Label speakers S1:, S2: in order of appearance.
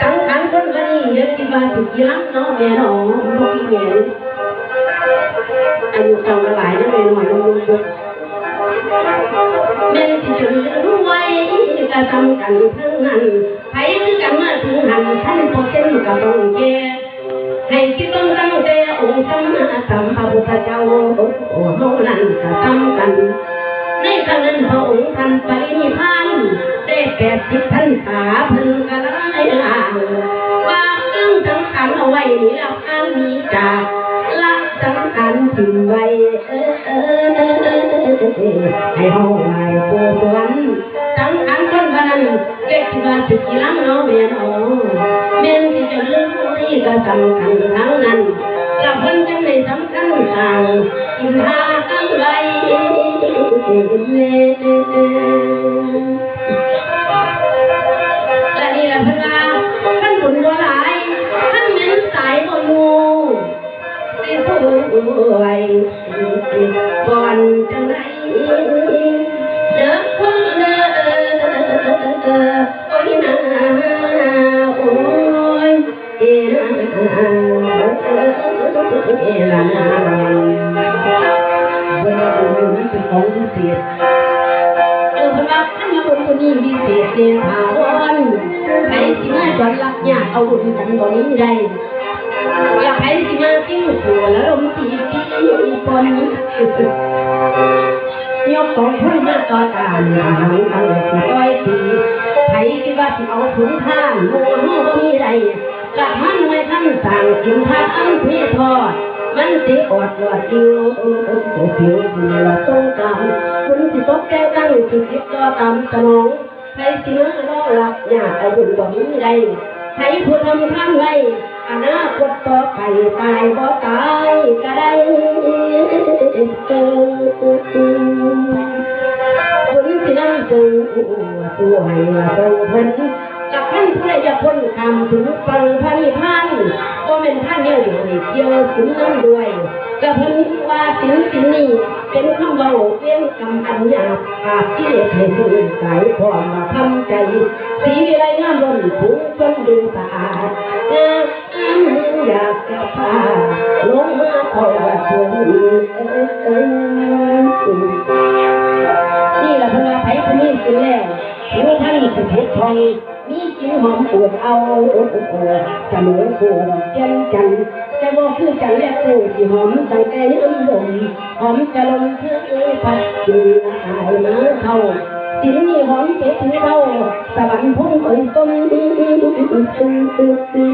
S1: สังขารคนคนนี้เยอะที่ว่าสุกีรักเนาะแม่น้องลูกพี่แม่อายุเก่ามาหลายนะแม่หน่อยลูกแม่ที่จะรู้ไว้ก็ทำกันทั้งนั้นใครคือกันมาถึงหันท่านพอเส้นก็ต้องแก่ให้คิดต้องตั้งแต่องค์สมมาสัมพระพุทธเจ้าโอ้โหนั้นก็ทำกันในครั้งนั้นพระองค์ท่านไปนิพพานได้แปดสิบพรรษาเพิ่นก็ได้ ลางวาเรื่องสำคัญเอาไว้นี่เราอันนี้จาละสำคัญถึงไว้เออเออเออเออเออให้เฮาไหว้ปู่สวรรค์สำคัญคนพนันเก็บที่ว่านสิกี่ลังเนาะแม่เนาะแม่นที่จะเรื่องนี้ก็สำคัญทั้งนั้นและเพิ่นจังได้สำคัญทางอินทาตั้งไว้ วยก่อนจังไดเด้อคนเด้อโอ้ยนาโอ้ย ตีปนยกของคนมาต่อการหลังเอาสิต้อยตีใครคิดว่าสิเอาถุนท่านโมโหมีใดกระท่านไม่ท่านสั่งกินท่านอันเพียทอดมันสิอดว่าจิวผิวดีละต้องการคุณสิตกใจตั้งสิคิดต่อตามสนองใครสิมารอหลับอยากเอาบุญบ่มีใดใครผู้ทำทำไรอนาคตต่อไปตายบ่ตาย คุณสินั่งสู่ตัวให้ละตรงพันกับท่านเพื่อจะพ้นคำถึงฟังพระนิพพานก็เป็นท่านเดียวอยู่ในเกี่ยวถึงนั่นด้วยกับเพิ่นว่าสิ่งสิ่งนี้เป็นคำเบาเป็นคำอันยาบอาบที่เด็ดให้ผู้อื่นสายพร้อมมาทำใจ สีวิไลงามล้นผูงจนดูสะอาดงามอยากจะพา ลงมาเข้าวัดเพิ่นนี่แหละพระไผ่พนี้กินแล้วผิวท่านสุดเพชรทองมีกินหอมปวดเอาเสมอปวดเจนจันแต่ว่าคือจันแรกปูที่หอมตั้งแต่น้ำลมหอมจะลมเพื่อพัดจีอายมาเข้าสิ่งนี้หอมเจ็บเท่าสวรรค์พุ่งเอ่ยต้นและนอกจากสิ่งอย่างอื่นบ่มีเรื่อง